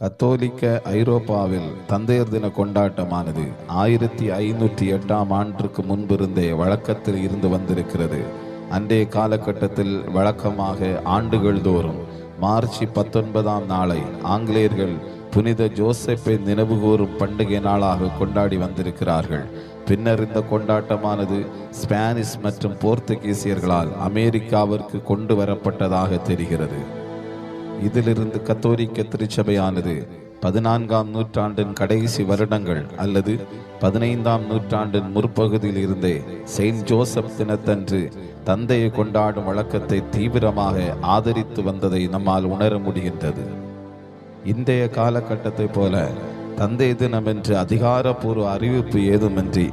கத்தோலிக்க ஐரோப்பாவில் தந்தையர் தின கொண்டாட்டமானது ஆயிரத்தி ஐநூற்றி எட்டாம் ஆண்டுக்கு முன்பிருந்தே வழக்கத்தில் இருந்து வந்திருக்கிறது. அன்றைய காலகட்டத்தில் வழக்கமாக ஆண்டுகள் தோறும் மார்ச் பத்தொன்பதாம் நாளை ஆங்கிலேயர்கள் புனித ஜோசப்பை நினைவுகூறும் பண்டிகை நாளாக கொண்டாடி வந்திருக்கிறார்கள். பின்னர் இந்த கொண்டாட்டமானது ஸ்பானிஷ் மற்றும் போர்த்துகீசியர்களால் அமெரிக்காவிற்கு கொண்டு வரப்பட்டதாக தெரிகிறது. இதிலிருந்து கத்தோலிக்க திருச்சபையானது பதினான்காம் நூற்றாண்டின் கடைசி வருடங்கள் அல்லது பதினைந்தாம் நூற்றாண்டின் முற்பகுதியில் இருந்தே செயின்ட் ஜோசப் தினத்தன்று தந்தையை கொண்டாடும் வழக்கத்தை தீவிரமாக ஆதரித்து வந்ததை நம்மால் உணர முடிகின்றது. இன்றைய காலகட்டத்தைப் போல தந்தை தினம் என்று அதிகாரப்பூர்வ அறிவிப்பு ஏதுமின்றி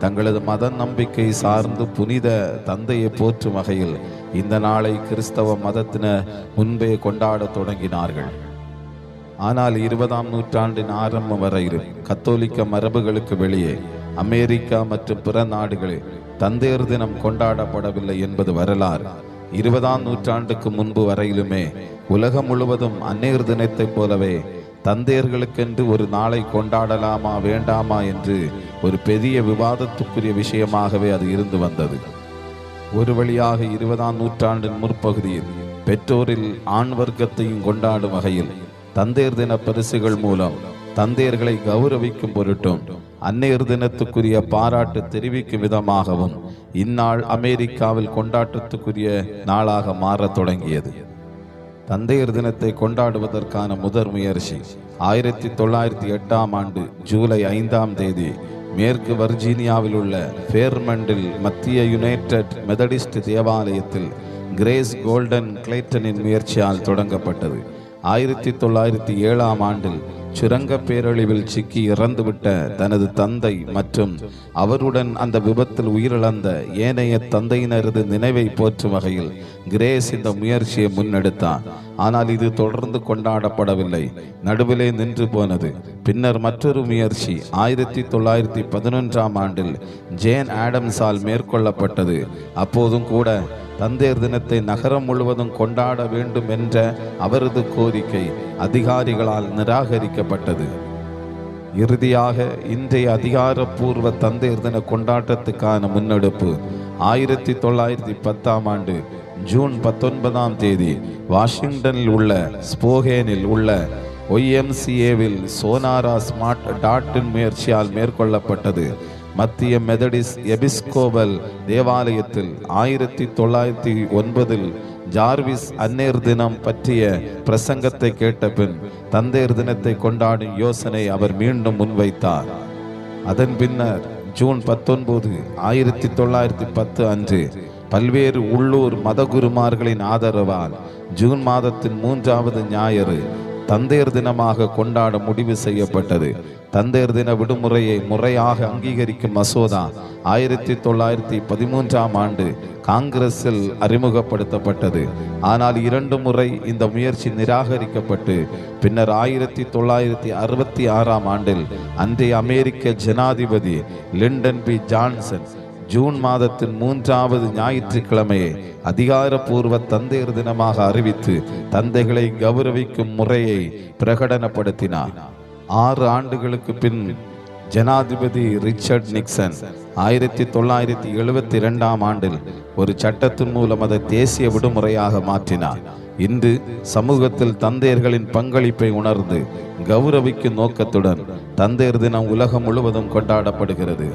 தங்களது மத நம்பிக்கை சார்ந்து புனித தந்தையை போற்றும் வகையில் இந்த நாளை கிறிஸ்தவ மதத்தினர் முன்பே கொண்டாட தொடங்கினார்கள். ஆனால் இருபதாம் நூற்றாண்டின் ஆரம்பம் வரையிலும் கத்தோலிக்க மரபுகளுக்கு வெளியே அமெரிக்கா மற்றும் பிற நாடுகளில் தந்தையர் தினம் கொண்டாடப்படவில்லை என்பது வரலாறு. இருபதாம் நூற்றாண்டுக்கு முன்பு வரையிலுமே உலகம் முழுவதும் அந்நேர் தினத்தைப் போலவே தந்தையர்களுக்கென்று ஒரு நாளை கொண்டாடலாமா வேண்டாமா என்று ஒரு பெரிய விவாதத்துக்குரிய விஷயமாகவே அது இருந்து வந்தது. ஒரு வழியாக இருபதாம் நூற்றாண்டின் முற்பகுதியில் பெற்றோரில் ஆண் வர்க்கத்தையும் கொண்டாடும் வகையில் தந்தையர் தின பரிசுகள் மூலம் தந்தையர்களை கௌரவிக்கும் பொருட்டும் அன்னையர் தினத்துக்குரிய பாராட்டு தெரிவிக்கும் விதமாகவும் இந்நாள் அமெரிக்காவில் கொண்டாட்டத்துக்குரிய நாளாக மாறத் தொடங்கியது. தந்தையர் தினத்தை கொண்டாடுவதற்கான முதற் முயற்சி. ஆயிரத்தி தொள்ளாயிரத்தி எட்டாம் ஆண்டு ஜூலை ஐந்தாம் தேதி மேற்கு வர்ஜீனியாவில் உள்ள ஃபேர்மண்டில் மத்திய யுனைடெட் மெதடிஸ்ட் தேவாலயத்தில் கிரேஸ் கோல்டன் கிளைட்டனின் முயற்சியால் தொடங்கப்பட்டது. ஆயிரத்தி தொள்ளாயிரத்தி ஏழாம் ஆண்டில் சுரங்க பேரழிவில் சிக்கி இறந்துவிட்ட தனது தந்தை மற்றும் அவருடன் அந்த விபத்தில் உயிரிழந்த ஏனைய தந்தையினரது நினைவை போற்றும் வகையில் கிரேஸ் இந்த முயற்சியை முன்னெடுத்தார் ஆனால் இது தொடர்ந்து கொண்டாடப்படவில்லை. நடுவிலே நின்று போனது. பின்னர் மற்றொரு முயற்சி ஆயிரத்தி தொள்ளாயிரத்தி பதினொன்றாம் ஆண்டில் ஜேன் ஆடம்ஸால் மேற்கொள்ளப்பட்டது. அப்போதும் கூட தந்தையர் தினத்தை நகரம் முழுவதும் கொண்டாட வேண்டும் என்ற அவரது கோரிக்கை அதிகாரிகளால் நிராகரிக்கப்பட்டது. இறுதியாக இன்றைய அதிகாரப்பூர்வ தந்தையர் தின கொண்டாட்டத்துக்கான முன்னெடுப்பு ஆயிரத்தி தொள்ளாயிரத்தி பத்தாம் ஆண்டு ஜூன் பத்தொன்பதாம் தேதி வாஷிங்டனில் உள்ள ஸ்போகேனில் உள்ள ஒய்எம்சிஏவில் சோனாரா ஸ்மார்ட் டாட்டின் முயற்சியால் மேற்கொள்ளப்பட்டது. மத்திய மெதடிஸ் எபிஸ்கோபல் தேவாலயத்தில் ஆயிரத்தி தொள்ளாயிரத்தி ஒன்பதில் ஜார்விஸ் அன்னேர் தினம் பற்றிய பிரசங்கத்தை கேட்ட பின் தந்தையர் தினத்தை கொண்டாடும் யோசனை அவர் மீண்டும் முன்வைத்தார். அதன் பின்னர் ஜூன் பத்தொன்பது ஆயிரத்தி தொள்ளாயிரத்தி பத்து அன்று பல்வேறு உள்ளூர் மதகுருமார்களின் ஆதரவால் ஜூன் மாதத்தின் மூன்றாவது ஞாயிறு தந்தையர் தினமாக கொண்டாட முடிவு செய்யப்பட்டது. தந்தையர் தின விடுமுறையை முறையாக அங்கீகரிக்கும் மசோதா ஆயிரத்தி தொள்ளாயிரத்தி பதிமூன்றாம் ஆண்டு காங்கிரஸில் அறிமுகப்படுத்தப்பட்டது. ஆனால் இரண்டு முறை இந்த முயற்சி நிராகரிக்கப்பட்டு பின்னர் ஆயிரத்தி தொள்ளாயிரத்தி அறுபத்தி ஆறாம் ஆண்டில் அன்றைய அமெரிக்க ஜனாதிபதி லிண்டன் பி ஜான்சன் ஜூன் மாதத்தின் மூன்றாவது ஞாயிற்றுக்கிழமையை அதிகாரப்பூர்வ தந்தையர் தினமாக அறிவித்து தந்தைகளை கௌரவிக்கும் முறையை பிரகடனப்படுத்தினார். ஆறு ஆண்டுகளுக்கு பின் ஜனாதிபதி ரிச்சர்ட் நிக்சன் ஆயிரத்தி தொள்ளாயிரத்தி எழுபத்தி இரண்டாம் ஆண்டில் ஒரு சட்டத்தின் மூலம் அதை தேசிய விடுமுறையாக மாற்றினார். இன்று சமூகத்தில் தந்தையர்களின் பங்களிப்பை உணர்ந்து கௌரவிக்கும் நோக்கத்துடன் தந்தையர் தினம் உலகம் முழுவதும் கொண்டாடப்படுகிறது.